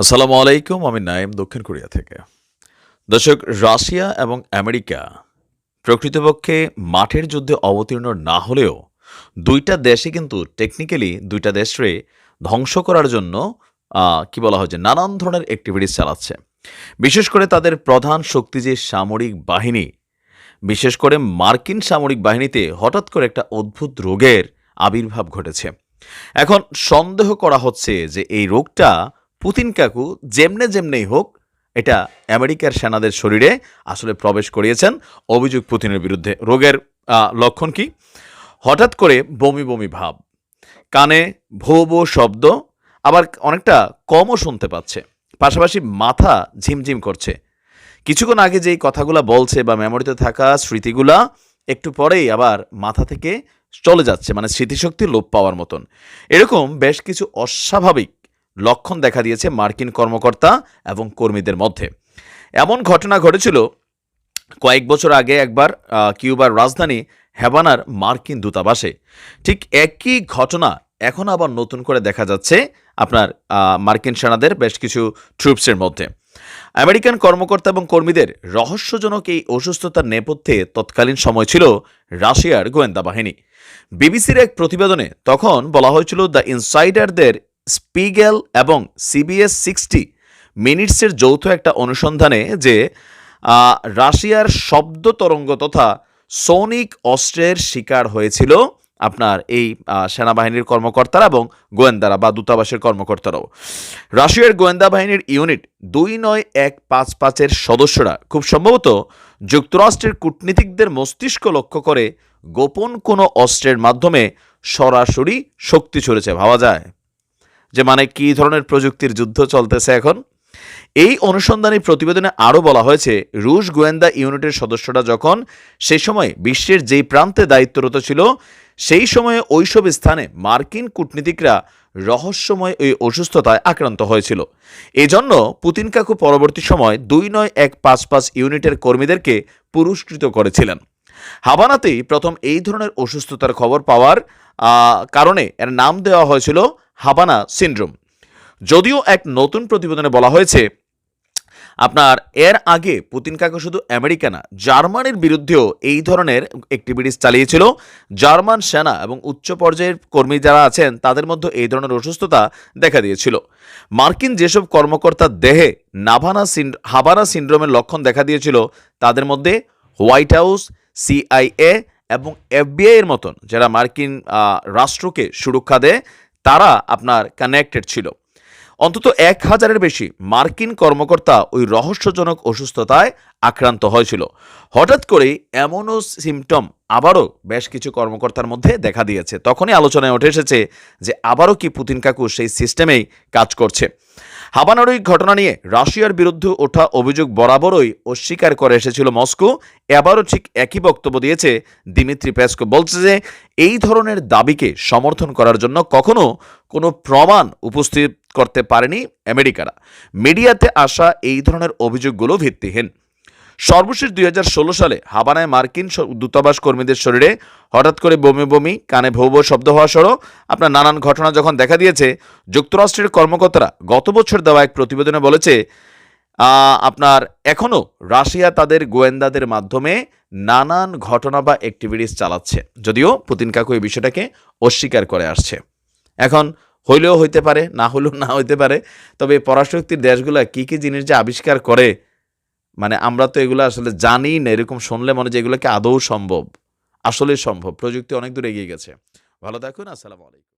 আসসালামু আলাইকুম, আমি নাইম দক্ষিণ কোরিয়া থেকে। দর্শক, রাশিয়া এবং আমেরিকা প্রকৃতপক্ষে মাঠের যুদ্ধে অবতীর্ণ না হলেও দুইটা দেশে কিন্তু টেকনিক্যালি দুইটা দেশরে ধ্বংস করার জন্য কি বলা হয় যে নানান ধরনের অ্যাক্টিভিটিস চালাচ্ছে। বিশেষ করে তাদের প্রধান শক্তি যে সামরিক বাহিনী, বিশেষ করে মার্কিন সামরিক বাহিনীতে হঠাৎ করে একটা অদ্ভুত রোগের আবির্ভাব ঘটেছে। এখন সন্দেহ করা হচ্ছে যে এই রোগটা পুতিন কাকু যেমনে যেমনেই হোক, এটা আমেরিকার সেনাদের শরীরে আসলে প্রবেশ করিয়েছেন। অভিযোগ পুতিনের বিরুদ্ধে। রোগের লক্ষণ কি? হঠাৎ করে বমি বমি ভাব। কানে ভো ভো শব্দ, আবার অনেকটা কমও শুনতে পাচ্ছে। পাশাপাশি মাথা ঝিমঝিম করছে। কিছুক্ষণ আগে যেই কথাগুলা বলছে বা মেমোরিতে থাকা স্মৃতিগুলা, একটু পরেই আবার মাথা থেকে চলে যাচ্ছে মানে স্মৃতিশক্তি লোপ পাওয়ার মতন। এরকম বেশ কিছু অস্বাভাবিক লক্ষণ দেখা দিয়েছে মার্কিন কর্মকর্তা এবং কর্মীদের মধ্যে। এমন ঘটনা ঘটেছিল কয়েক বছর আগে একবার কিউবার রাজধানী হ্যাবানার মার্কিন দূতাবাসে। ঠিক একই ঘটনা এখন আবার নতুন করে দেখা যাচ্ছে আপনার মার্কিন সেনাদের বেশ কিছু ট্রুপসের মধ্যে। আমেরিকান কর্মকর্তা এবং কর্মীদের রহস্যজনক এই অসুস্থতার নেপথ্যে তৎকালীন সময় ছিল রাশিয়ার গোয়েন্দা বাহিনী। বিবিসির এক প্রতিবেদনে তখন বলা হয়েছিল, দ্য ইনসাইডারদের স্পিগেল এবং সিবিএস সিক্সটি মিনিটসের যৌথ একটা অনুসন্ধানে যে রাশিয়ার শব্দ তরঙ্গ তথা সৌনিক অস্ত্রের শিকার হয়েছিল আপনার এই সেনাবাহিনীর কর্মকর্তারা এবং গোয়েন্দারা বা দূতাবাসের কর্মকর্তারাও। রাশিয়ার গোয়েন্দা বাহিনীর ইউনিট দুই নয় এক পাঁচ পাঁচের সদস্যরা খুব সম্ভবত যুক্তরাষ্ট্রের কূটনীতিকদের মস্তিষ্ক লক্ষ্য করে গোপন কোনো অস্ত্রের মাধ্যমে সরাসরি শক্তি ছড়েছে, ভাবা যায়। যে মানে কী ধরনের প্রযুক্তির যুদ্ধ চলতেছে এখন? এই অনুসন্ধানী প্রতিবেদনে আরও বলা হয়েছে, রুশ গোয়েন্দা ইউনিটের সদস্যরা যখন সেই সময় বিশ্বের যেই প্রান্তে দায়িত্বরত ছিল, সেই সময়ে ওইসব স্থানে মার্কিন কূটনীতিকরা রহস্যময় ওই অসুস্থতায় আক্রান্ত হয়েছিল। এজন্য পুতিন কাকু পরবর্তী সময় দুই নয় এক পাঁচ পাঁচ ইউনিটের কর্মীদেরকে পুরস্কৃত করেছিলেন। হাভানাতেই প্রথম এই ধরনের অসুস্থতার খবর পাওয়ার কারণে এর নাম দেওয়া হয়েছিল হাবানা সিন্ড্রোম। যদিও এক নতুন প্রতিবেদনে বলা হয়েছে, আপনার এর আগে পুতিন কাকু শুধু আমেরিকা না, জার্মানির বিরুদ্ধেও এই ধরনের অ্যাক্টিভিটিস চালিয়েছিল। জার্মান সেনা এবং উচ্চ পর্যায়ের কর্মী যারা আছেন, তাদের মধ্যে এই ধরনের অসুস্থতা দেখা দিয়েছিল। মার্কিন যেসব কর্মকর্তার দেহে নাভানা হাবানা সিন্ড্রোমের লক্ষণ দেখা দিয়েছিল, তাদের মধ্যে হোয়াইট হাউস সিআইএ এবং এফবিআই এর মতন যারা মার্কিন রাষ্ট্রকে সুরক্ষা দেয়, তারা আপনার কানেক্টেড ছিল। অন্তত এক হাজারের বেশি মার্কিন কর্মকর্তা ওই রহস্যজনক অসুস্থতায় আক্রান্ত হয়েছিল। হঠাৎ করেই এমনও সিমটম আবারও বেশ কিছু কর্মকর্তার মধ্যে দেখা দিয়েছে। তখনই আলোচনায় উঠে এসেছে যে, আবারও কি পুতিন কাকু সেই সিস্টেমেই কাজ করছে। হাবানার ওই ঘটনা নিয়ে রাশিয়ার বিরুদ্ধে ওঠা অভিযোগ বরাবরই অস্বীকার করে এসেছিল মস্কো। এবারও ঠিক একই বক্তব্য দিয়েছে দিমিত্রি পেস্কো। বলছে যে, এই ধরনের দাবিকে সমর্থন করার জন্য কখনো কোনো প্রমাণ উপস্থিত করতে পারেনি আমেরিকারা। মিডিয়াতে আসা এই ধরনের অভিযোগগুলো ভিত্তিহীন। সর্বশেষ দুই হাজার ষোলো সালে হাবানায় মার্কিন দূতাবাস কর্মীদের শরীরে হঠাৎ করে বমি বমি, কানে ভৌ শব্দ হওয়া সহ আপনার নানান ঘটনা যখন দেখা দিয়েছে, যুক্তরাষ্ট্রের কর্মকর্তারা গত বছর দেওয়া এক প্রতিবেদনে বলেছে আপনার এখনও রাশিয়া তাদের গোয়েন্দাদের মাধ্যমে নানান ঘটনা বা অ্যাক্টিভিটিস চালাচ্ছে। যদিও পুতিন কাকু এই বিষয়টাকে অস্বীকার করে আসছে। এখন হইলেও হইতে পারে, না হলেও না হইতে পারে, তবে পরাশক্তির দেশগুলো কি কি জিনিস যে আবিষ্কার করে মানে আমরা তো এগুলো আসলে জানি না, এরকম শুনলে মনে যে এগুলোকে আদৌ সম্ভব? আসলে সম্ভব। প্রযুক্তি অনেক দূর এগিয়ে গেছে। ভালো থাকুন, আসসালামু আলাইকুম।